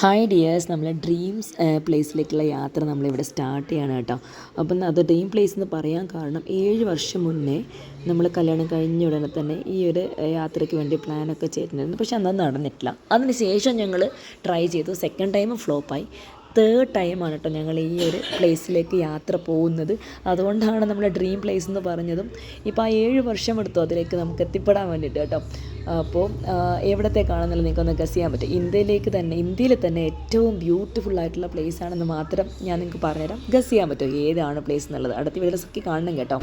Hi dears നമ്മൾ dreams പ്ലേസിലേക്കുള്ള യാത്ര നമ്മളിവിടെ സ്റ്റാർട്ട് ചെയ്യാണ് കേട്ടോ. അപ്പം അത് ഡ്രീം പ്ലേസ് എന്ന് പറയാൻ കാരണം ഏഴ് വർഷം മുന്നേ നമ്മൾ കല്യാണം കഴിഞ്ഞ ഉടനെ തന്നെ ഈ ഒരു യാത്രയ്ക്ക് വേണ്ടി പ്ലാനൊക്കെ ചെയ്തിട്ടുണ്ടായിരുന്നു. പക്ഷേ അന്നത് നടന്നിട്ടില്ല. അതിന് ശേഷം ഞങ്ങൾ ട്രൈ ചെയ്തു. സെക്കൻഡ് ടൈം ഫ്ലോപ്പായി തേർഡ് ടൈമാണ് കേട്ടോ ഞങ്ങൾ ഈ ഒരു പ്ലേസിലേക്ക് യാത്ര പോകുന്നത്. അതുകൊണ്ടാണ് നമ്മൾ ഡ്രീം പ്ലേസ് എന്ന് പറഞ്ഞതും ഇപ്പോൾ ആ ഏഴ് വർഷം എടുത്തു അതിലേക്ക് നമുക്ക് എത്തിപ്പെടാൻ വേണ്ടിയിട്ട് കേട്ടോ അപ്പോൾ എവിടത്തേക്കാണെന്നുള്ളത് നിങ്ങൾക്കൊന്ന് ഗസ് ചെയ്യാൻ പറ്റും. ഇന്ത്യയിലേക്ക് തന്നെ ഇന്ത്യയിൽ തന്നെ ഏറ്റവും ബ്യൂട്ടിഫുൾ ആയിട്ടുള്ള പ്ലേസ് ആണെന്ന് മാത്രം ഞാൻ നിങ്ങൾക്ക് പറഞ്ഞുതരാം. ഗസ് ചെയ്യാൻ പറ്റും ഏതാണ് പ്ലേസ് എന്നുള്ളത് അടുത്ത വീഡിയോസൊക്കെ കാണണം കേട്ടോ.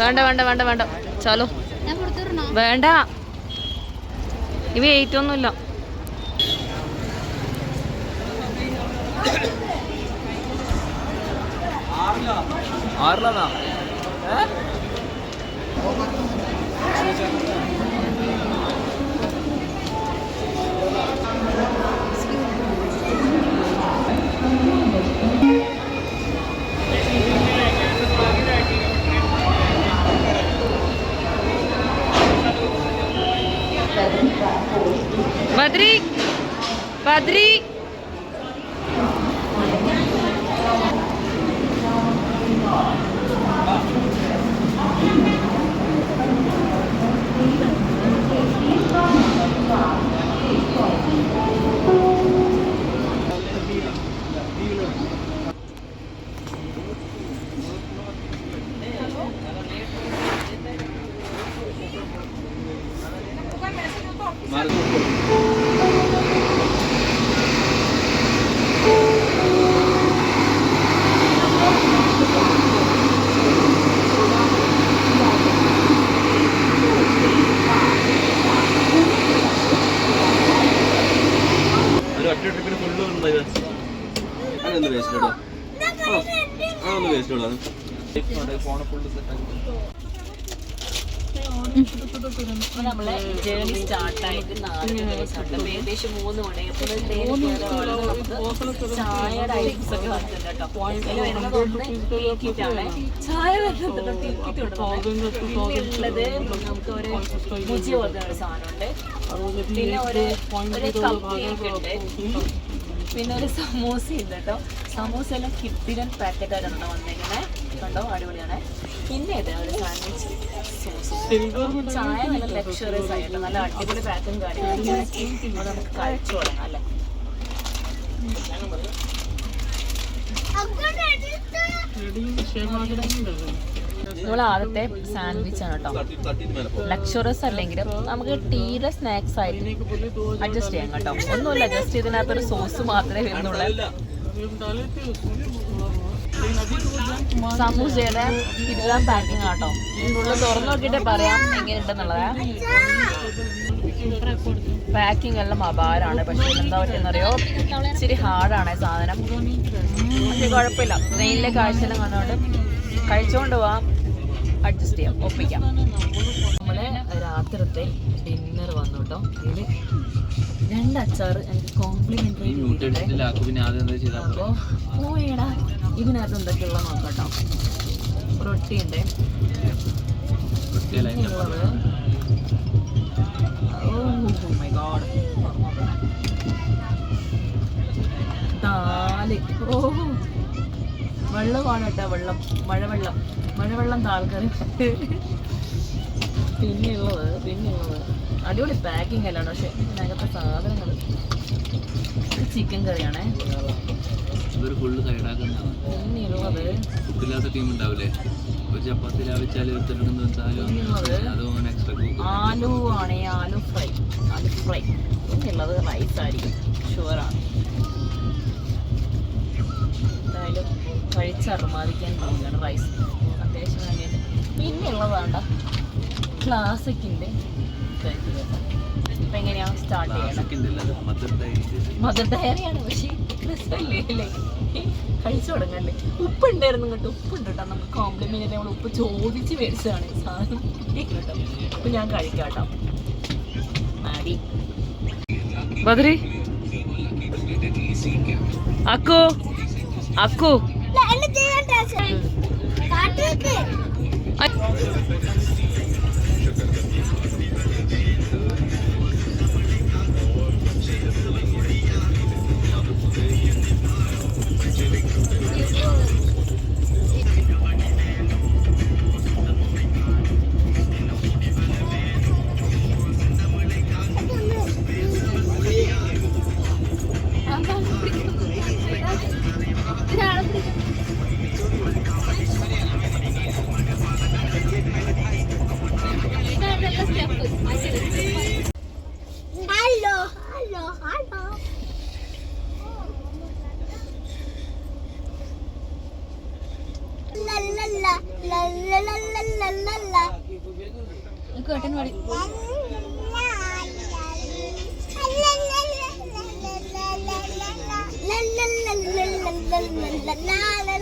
വേണ്ട വേണ്ട വേണ്ട വേണ്ട. ചാലോ വേണ്ട. ഇവ ഏറ്റൊന്നുമില്ല ഒന്നുമില്ല. ആറിലാണോ ബദ്രി ട്രിപ്പിന് ഫുള്ള് ഉണ്ട് അതൊന്ന് വേസ്റ്റ് ഇടോ ആ? ഒന്ന് വേസ്റ്റ് ഇടോ ഫോണ് ഫുള്ള് സെറ്റ് നമ്മളെ ജേർണി സ്റ്റാർട്ടായിട്ട് നാല് ദിവസമുണ്ട് അപ്പോൾ ഏകദേശം മൂന്ന് മണിയപ്പോൾ നമുക്ക് ചായയുടെ ഐറ്റംസ് ഒക്കെ വന്നിട്ടുണ്ട് കേട്ടോ. അതിൽ വരുന്നത് ഒന്ന് ടീക്കിറ്റാണ് ചായ വരുന്നത് ടീക്കിറ്റ് പിന്നെ നമുക്ക് ഒരു മുജി പോലത്തെ ഒരു സാധനമുണ്ട് പിന്നെ ഒരു ഒരു കപ്പ് കേക്ക് ഉണ്ട്. പിന്നെ ഒരു സമൂസ ഉണ്ട് കേട്ടോ സമൂസ എല്ലാം കിട്ടിരൻ പാക്കറ്റായിട്ടാണ് വന്നേക്കണേ കണ്ടോ അടിപൊളിയാണ്. പിന്നെ ഇത് ഒരു സാൻഡ്വിച്ച് സോസ് ചായ നല്ല ലക്ഷറിയസ് ആയിട്ട് നല്ല അടിപൊളി പാക്കും കാര്യങ്ങളും അത് നമുക്ക് കഴിച്ചു തുടങ്ങാം അല്ലേ? നമ്മൾ ആദ്യത്തെ സാൻഡ്വിച്ച് ആണ് കേട്ടോ. ലക്ഷറസ് അല്ലെങ്കിലും നമുക്ക് ടീയുടെ സ്നാക്സ് ആയിട്ട് അഡ്ജസ്റ്റ് ചെയ്യാം കേട്ടോ. ഒന്നുമില്ല ജസ്റ്റ് ഇതിനകത്തൊരു സോസ് മാത്രമേ വരുന്നുള്ളൂ. സമൂസയുടെ ഇതെല്ലാം പാക്കിംഗ് ആട്ടോ. ഉള്ളിൽ തുറന്നു നോക്കിയിട്ട് പറയാം എങ്ങനെയുണ്ടെന്നുള്ളത് പാക്കിംഗ് എല്ലാം അപാരാണ് പക്ഷെ എന്താ പറ്റുന്നറിയോ ഇച്ചിരി ഹാർഡാണ് സാധനം. പക്ഷെ കുഴപ്പമില്ല. ട്രെയിനിലെ കാഴ്ചയെല്ലാം കണ്ടുകൊണ്ട് കഴിച്ചുകൊണ്ട് പോവാം. അഡ്ജസ്റ്റ് ചെയ്യാം. ഒപ്പിക്കാം. നമ്മളെ രാത്രിത്തെ ഡിന്നർ വന്നു കേട്ടോ ഇതിൽ രണ്ട് അച്ചാർ എനിക്ക് കോംപ്ലിമെന്ററി അപ്പോൾ പോയേടാ. ഇതിനകത്ത് എന്തൊക്കെയുള്ള നോക്കട്ടോ റൊട്ടിയുണ്ട് ഉള്ളത് ഓ മൈ ഗോഡ്. ദാൽ ഓ വെള്ളമാണ് കേട്ടോ വെള്ളം. മഴവെള്ളം. മഴവെള്ളം താൽക്കറി പിന്നെയുള്ളത് പിന്നെയുള്ളത്. അടിപൊളി പാക്കിംഗ് അല്ലാണ് പക്ഷെ ഇതിനകത്തെ സാധനങ്ങൾ ചിക്കൻ കറിയാണേ. ഇവർ ഫുള്ള് സൈഡാക്കുന്നതാണ് ഫുഡില്ലാത്ത ടീം ഉണ്ടാവില്ലേ ഒരു ചപ്പാത്തി ലാഭിച്ചാലും എടുത്തിട്ടുണ്ടെന്ന് വെച്ചാലും അത്. ഓൻ എക്സ്ട്രാ ആലു ആണേ ആലു ഫ്രൈ ആലു ഫ്രൈ ഉള്ളത് റൈസ് ആയിരിക്കും. ഷുവറാണ് എന്തായാലും തോന്നുകയാണ് റൈസ് അത്യാവശ്യം വേണ്ടിയിട്ട്. പിന്നെയുള്ളത് വേണ്ട. ക്ലാസിക്കിന്റെ ഇപ്പം എങ്ങനെയാണ് സ്റ്റാർട്ട് മദർ ഡയറിയാണ് പക്ഷേ. രസമല്ലേ അല്ലേ കഴിച്ചു തുടങ്ങല്ലേ ഉപ്പ് ഉണ്ടായിരുന്നു കേട്ടോ ഉപ്പുണ്ട് കേട്ടോ നമുക്ക് കോംപ്ലിമെന്റ് നമ്മൾ ഉപ്പ് ചോദിച്ച് മേടിച്ചതാണ് സാധനം. കേട്ടോ അപ്പൊ ഞാൻ കഴിക്കാം കേട്ടോ മാടി ബദ്രി? അക്കോ? അക്കോ? കാട്ടിലേക്ക് പാടി ഒറ്റക്കണേ ഓട്ടോ ഒറ്റക്കണേ ഓട്ടോ